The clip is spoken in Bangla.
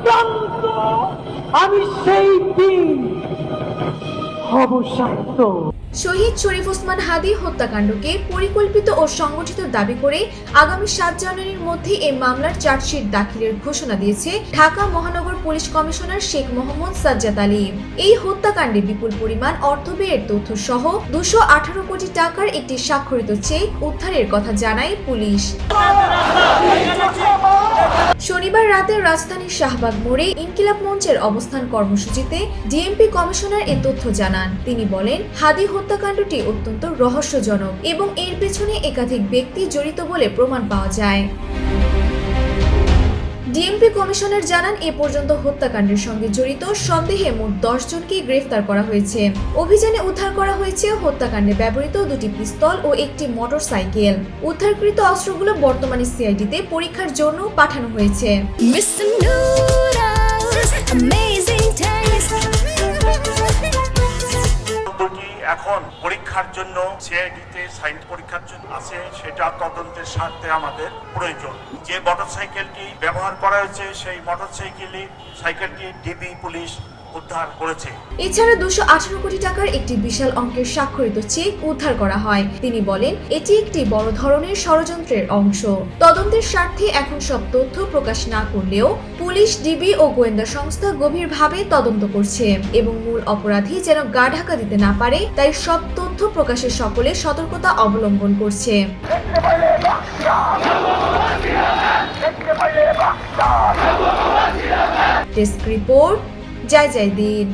ক্লান্ত আমি সেই দিন হব শান্ত। শহীদ শরীফ ওসমান হাদি হত্যাকাণ্ডকে পরিকল্পিত ও সংগঠিত দাবি করে আগামী সাত জানুয়ারির মধ্যে এই মামলার চার্জশিট দাখিলের ঘোষণা দিয়েছে ঢাকা মহানগর পুলিশ কমিশনার শেখ মোহাম্মদ সাজ্জাদ আলী। এই হত্যাকাণ্ডে বিপুল পরিমাণ অর্থ ব্যয়ের তথ্য সহ দুশো আঠারো কোটি টাকার একটি স্বাক্ষরিত চেক উদ্ধারের কথা জানায় পুলিশ। রাতে রাজধানীর শাহবাগ মোড়ে ইনকিলাব মঞ্চের অবস্থান কর্মসূচিতে ডিএমপি কমিশনার এ তথ্য জানান। তিনি বলেন, হাদি হত্যাকাণ্ডটি অত্যন্ত রহস্যজনক এবং এর পেছনে একাধিক ব্যক্তি জড়িত বলে প্রমাণ পাওয়া যায়। ডিএমপি কমিশনার জানান এ পর্যন্ত হত্যাকাণ্ডের সঙ্গে জড়িত সন্দেহে মোট দশ জনকে গ্রেফতার করা হয়েছে। অভিযানে উদ্ধার করা হয়েছে হত্যাকাণ্ডে ব্যবহৃত দুটি পিস্তল ও একটি মোটরসাইকেল। উদ্ধারকৃত অস্ত্রগুলো বর্তমানে সিআইডিতে পরীক্ষার জন্য পাঠানো হয়েছে। এখন পরীক্ষার জন্য সিআইডিতে সাইন্স পরীক্ষার জন্য আছে, সেটা তদন্তের স্বার্থে আমাদের প্রয়োজন। যে মোটরসাইকেলটি ব্যবহার করা হয়েছে, সেই মোটরসাইকেলই সাইকেলটি ডিবি পুলিশ উদ্ধার করেছে। এছাড়া দুশো আঠারো কোটি টাকার একটি বিশাল অঙ্কের স্বাক্ষরিত চেক উদ্ধার করা হয়। তিনি বলেন, এটি একটি বড় ধরনের ষড়যন্ত্রের অংশ। তদন্তের স্বার্থে এখন সব তথ্য প্রকাশ না করলেও পুলিশ, ডিবি ও গোয়েন্দা সংস্থা গভীরভাবে তদন্ত করছে এবং মূল অপরাধী যেন গা ঢাকা দিতে না পারে, তাই সব তথ্য প্রকাশে সকলে সতর্কতা অবলম্বন করছে। ডেস্ক রিপোর্ট জয় জয় দিন